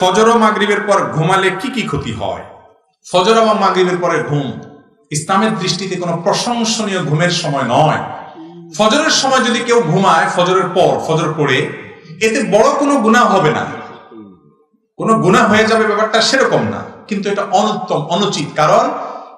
ফজর ও মাগরিবের পর ঘুমালে কি কি ক্ষতি হয়? ফজর এবং মাগরিবের পরে ঘুম। ইসলামের দৃষ্টিতে কোনো প্রশংসনীয় ঘুমের সময় নয়। ফজরের সময় যদি কেউ ঘুমায়, ফজরের পর, ফজর পড়ে, এতে বড় কোনো গুনাহ হবে না। কোনো গুনাহ হয়ে যাবে ব্যাপারটা সেরকম না। কিন্তু এটা অনুত্তম, অনুচিত। কারণ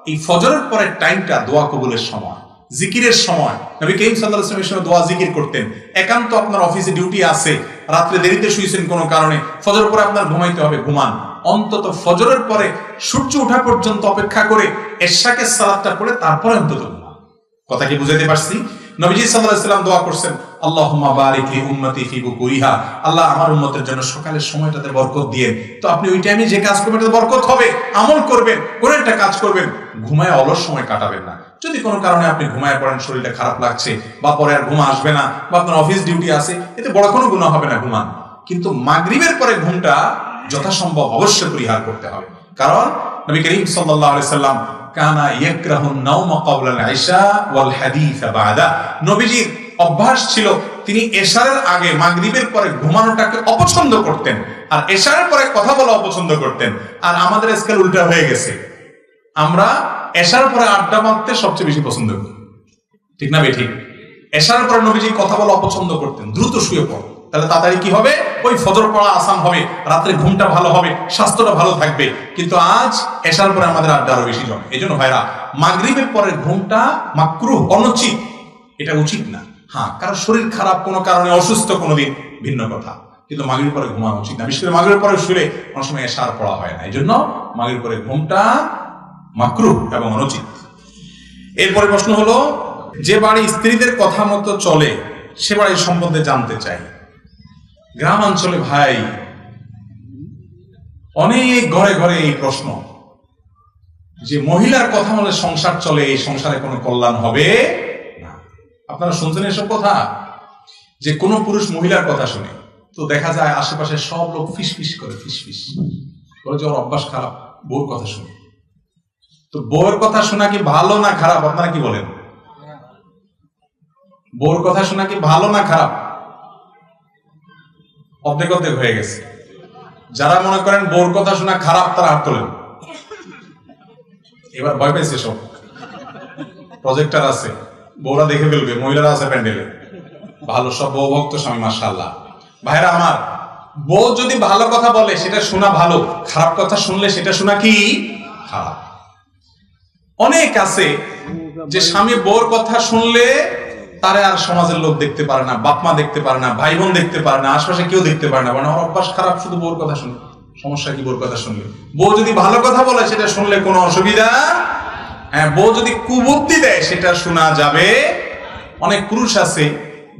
এই ফজরের পরের টাইমটা দোয়া কবুলের সময়। জিকিরের সময়। নবী করিম সাল্লাল্লাহু আলাইহি ওয়াসাল্লামের সময় দোয়া, জিকির করতেন। একান্ত আপনার অফিসে ডিউটি আছে, রাত্রে দেরিতে শুয়েছেন কোনো কারণে ফজর পরে আপনার ঘুমাইতে হবে, ঘুমান। অন্তত ফজরের পরে সূর্য ওঠা পর্যন্ত অপেক্ষা করে এরশাকের সালাদটা পড়ে তারপরে অন্তত কথা কি বুঝাইতে পারছি? নবীজি সাল্লাল্লাহু আলাইহি সাল্লাম দোয়া করছেন, আল্লাহুম্মা বারিক লি উম্মতি ফি বুকুরিহা আল্লাহ আমার উম্মতের জন্য সকালের সময়টাতে বরকত দিয়ে তো আপনি ওই টাইমে যে কাজ করবেন বরকত হবে, আমল করবেন কোন একটা কাজ করবেন, ঘুমায় অলস সময় কাটাবেন না। যদি কোনো কারণে আপনি ঘুমায় পড়েন, শরীরটা খারাপ লাগছে বা পরে আর ঘুম আসবে না বা আপনার অফিস ডিউটি আছে, এতে বড় কোনো গুণা হবে না ঘুমান। কিন্তু মাগরিবের পরে ঘুমটা যথাসম্ভব অবশ্যই পরিহার করতে হবে। কারণ নবী করিম সাল্লাল্লাহু আলাইহি সাল্লাম, কানা ইয়াকরাহু নাওমা ক্বাবলা আল-ইশা ওয়াল হাদিসা বাদা। নবীজির অভ্যাস ছিল, তিনি এশারের আগে মাগরিবের পরে ঘুমানোটাকে অপছন্দ করতেন আর এশারের পরে কথা বলা অপছন্দ করতেন। আর আমাদের স্কেল উল্টা হয়ে গেছে। আমরা এশার পরে আড্ডা মারতে সবচেয়ে বেশি পছন্দ করি। ঠিক না বেঠিক? এশার পরে নবীজি কথা বলা অপছন্দ করতেন। দ্রুত শুয়ে পড়। তাহলে তাড়াতাড়ি কি হবে? ওই ফজর পড়া আসান হবে, রাত্রে ঘুমটা ভালো হবে, স্বাস্থ্যটা ভালো থাকবে। কিন্তু আজ এসার পরে আমাদের আড্ডা আরও বেশি জমে। এই জন্য ভাইরা, মাগরিবের পরে ঘুমটা মাকরুহ, অনুচিত। এটা উচিত না। হ্যাঁ কারও শরীর খারাপ কোনো কারণে, অসুস্থ কোনোদিন, ভিন্ন কথা। কিন্তু মাগরির পরে ঘুমানো উচিত না। বিশেষ করে মাগরির পরে শুলে অনেক সময় এশার পড়া হয় না। এই জন্য মাগরির পরে ঘুমটা মাকরুহ এবং অনুচিত। এরপরে প্রশ্ন হলো, যে বাড়ি স্ত্রীদের কথা মতো চলে, সে বাড়ির সম্বন্ধে জানতে চাই। গ্রাম অঞ্চলে ভাই, অনেক ঘরে ঘরে এই প্রশ্ন। যে মহিলার কথা বলে সংসার চলে, এই সংসারে কোনো কল্যাণ হবে? না। আপনারা শুনছেন এসব কথা? যে কোনো পুরুষ মহিলার কথা শুনে, তো দেখা যায় আশেপাশে সব লোক ফিস ফিস করে ফিস ফিস বলে যে ওর অভ্যাস খারাপ, বউর কথা শুনে। তো বউয়ের কথা শোনা কি ভালো না খারাপ? আপনারা কি বলেন? বউর কথা শোনা কি ভালো না খারাপ? অর্ধেক অর্ধেক হয়ে গেছে। যারা মনে করেন বউর কথা শোনা খারাপ, তারা হাত তোলেন। এবার ভয় পেয়েছে সব। প্রজেক্টার আছে। বউরা দেখে ফেলবে, মহিলারা আছে প্যান্ডেলে। ভালো সব বউ ভক্ত স্বামী ভাইরা আমার, বউ যদি ভালো কথা বলে, সেটা শোনা ভালো। খারাপ কথা শুনলে সেটা শোনা কি? খারাপ। অনেক আছে যে স্বামী বউর কথা শুনলে তারে আর সমাজের লোক দেখতে পারে না বাপমা দেখতে পারে না ভাই বোন দেখতে পারে না, আশপাশে কেউ দেখতে পারে না মানে আমার অভ্যাস খারাপ, শুধু বউর কথা শুনে সমস্যা কি বউর কথা শুনলে? বউ যদি ভালো কথা বলে, সেটা শুনলে কোনো অসুবিধা? হ্যাঁ বউ যদি কুবুদ্ধি দেয়, সেটা শোনা যাবে। অনেক পুরুষ আছে,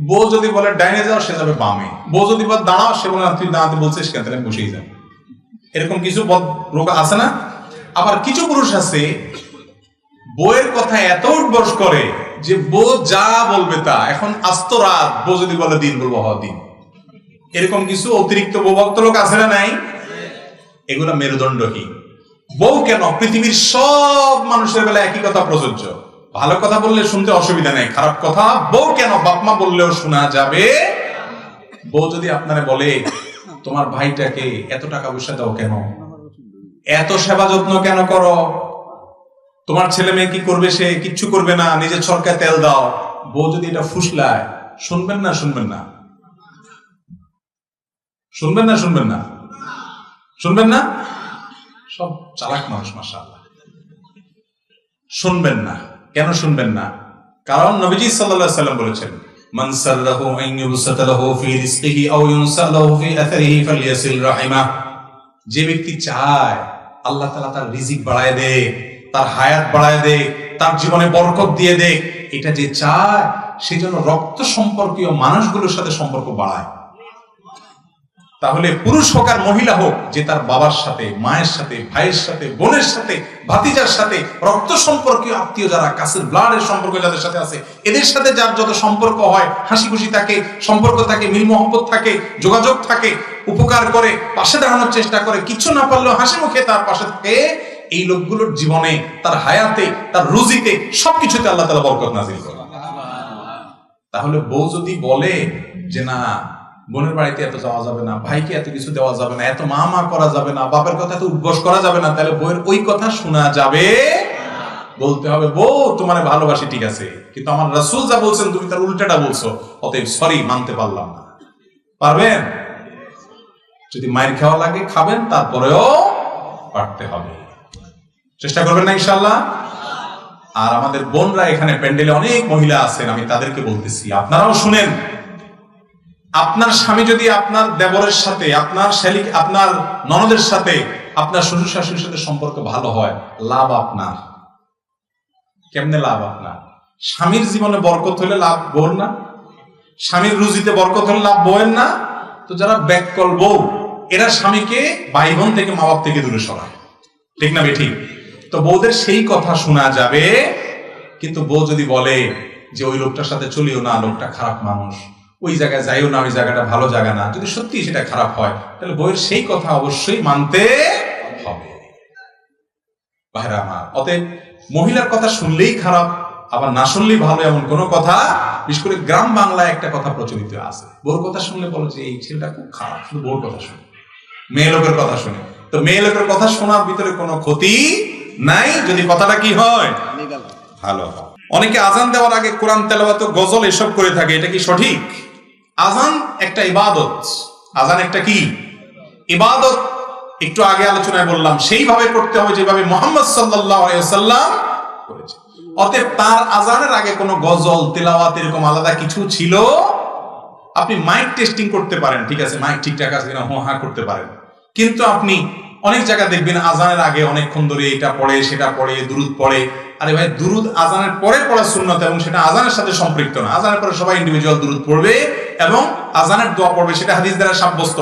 বউ যদি বলে, ডাইনে যাও, সে যাবে বামে। বউ যদি বলে, দাঁড়াও, সে বলে তুই দাঁড়াতে বলছিস কেন? তাহলে বসেই যাব। এরকম কিছু রোগ আছে না? আবার কিছু পুরুষ আছে বউয়ের কথা এত উঠবস করে যে বউ যা বলবে তা। এখন আস্ত রাত, বউ যদি বলে দিন, বলব, হ, দিন। এরকম কিছু অতিরিক্ত বৌভক্ত লোক আছে না নাই? এগুলো মেরুদণ্ডহীন। বউ কেন? পৃথিবীর সব মানুষের বেলা একই কথা প্রযোজ্য। ভালো কথা বললে শুনতে অসুবিধা নেই, খারাপ কথা বউ কেন? বাপমা বললেও শোনা যাবে। বউ যদি আপনারা বলে, তোমার ভাইটাকে এত টাকা পয়সা দাও কেন? এত সেবা যত্ন কেন করো? তোমার ছেলে মেয়ে কি করবে সে? কিচ্ছু করবে না। নিজের সরকার তেল দাও। বউ যদি এটা ফুসলায়, শুনবেন না শুনবেন না। শুনবেন না শুনবেন না। শুনবেন না? সব চালাক মানুষ, মাশাআল্লাহ। শুনবেন না। কেন শুনবেন না? কারণ নবীজি সাল্লাল্লাহু সাল্লাম বলেছেন যে ব্যক্তি চায়, আল্লাহ তাআলা তার রিজিক বাড়ায় দেয়। তার হায়াত বাড়ায় দেয় তার জীবনে বরকত দিয়ে দেয় এটা যে চায় সেই জন্য রক্ত সম্পর্কীয় মানুষগুলোর সাথে সম্পর্ক বাড়ায়। তাহলে পুরুষ হোক আর মহিলা হোক, যে তার বাবার সাথে, মায়ের সাথে, ভাইয়ের সাথে, বোনের সাথে, ভাতিজার সাথে, রক্ত সম্পর্কীয় আত্মীয় যারা, কাছের ব্লাডের সম্পর্ক যাদের সাথে আছে, এদের সাথে যার যত সম্পর্ক হয় হাসি খুশি থাকে, সম্পর্ক থাকে, মিল মহব্বত থাকে, যোগাযোগ থাকে, উপকার করে, পাশে দাঁড়ানোর চেষ্টা করে, কিছু না পারলেও হাসি মুখে তার পাশে থাকে এই লোকগুলোর জীবনে, তার হায়াতে, তার রুজিতে সবকিছুতে আল্লাহ তালা বরকত নাজিল করে তাহলে বউ যদি বলে যে, না, বোনের বাড়িতে এত যাওয়া যাবে না, ভাইকে এত কিছু দেওয়া যাবে না, এত মা মা করা যাবে না, বাপের কথা এত উদ্ঘোষ করা যাবে না, তাহলে বইয়ের ওই কথা শোনা যাবে বলতে হবে, বউ, তোমার ভালোবাসি, ঠিক আছে, কিন্তু আমার রাসুল যা বলছেন, তুমি তার উল্টাটা বলছো, অতএব সরি মানতে পারলাম না। পারবেন? যদি মায়ের খাওয়া লাগে, খাবেন, তারপরেও পারতে হবে। চেষ্টা করবেন না ইনশাল্লাহ আর আমাদের বোনরা এখানে প্যান্ডেলে অনেক মহিলা আছেন, আমি তাদেরকে বলতেছি, আপনারাও শুনেন। আপনার স্বামী যদি আপনার দেবরের সাথে, আপনার শালিক, আপনার ননদের সাথে, আপনার শ্বশুর শাশুড়ির সাথে সম্পর্ক ভালো হয়, লাভ আপনার। কেমনে লাভ আপনার? স্বামীর জীবনে বরকত হলে লাভ বোর না? স্বামীর রুজিতে বরকত হলে লাভ বউয়ের না? তো যারা ব্যাককল বউ, এরা স্বামীকে ভাই বোন থেকে, মা বাপ থেকে দূরে সরায়। ঠিক না বেঠিক তো বউদের সেই কথা শোনা যাবে। কিন্তু বউ যদি বলে যে ওই লোকটার সাথে চলিও না, লোকটা খারাপ মানুষ, ওই জায়গায় যাইও না, ওই জায়গাটা ভালো জায়গা না, যদি সত্যি সেটা খারাপ হয়, তাহলে বউয়ের সেই কথা অবশ্যই মানতে হবে। ভাইরা আমার, অতএব মহিলার কথা শুনলেই খারাপ, আবার না শুনলেই ভালো এমন কোনো কথা, বিশেষ করে গ্রাম বাংলায় একটা কথা প্রচলিত আছে। বউর কথা শুনলে বলো যে, এই ছেলেটা খুব খারাপ, শুধু বউর কথা শুনে, মেয়ে লোকের কথা শুনে। তো মেয়ে লোকের কথা শোনার ভিতরে কোনো ক্ষতি নাই যদি কথাটা কি হয়? ভালো। অনেকে আজান দেওয়ার আগে কোরআন তেলাওয়াত গজল এসব করে থাকে এটা কি সঠিক? আজান একটা ইবাদত। আজান একটা কি? ইবাদত। একটু আগে আলোচনায় বললাম সেইভাবে করতে হবে যেভাবে মোহাম্মদ সাল্লাম করেছে। অতএব তার আজানের আগে কোনো গজল তেলাওয়াত এরকম আলাদা কিছু ছিল? আপনি মাইক টেস্টিং করতে পারেন ঠিক আছে? মাইক ঠিকঠাক আছে কিনা? হো হা করতে পারেন। কিন্তু আপনি অনেক জায়গায় দেখবেন আজানের আগে অনেকক্ষণ ধরে এটা পড়ে, সেটা পড়ে, দুরুদ পড়ে। আরে ভাই, দুরুদ আজানের পরে পড়া শূন্যত এবং সেটা আজানের সাথে সম্পৃক্ত না। আজানের পরে সবাই ইন্ডিভিজুয়াল দুরুদ পড়বে এবং আজানের দোয়া পড়বে, সেটা হাদিস দ্বারা সাব্যস্ত।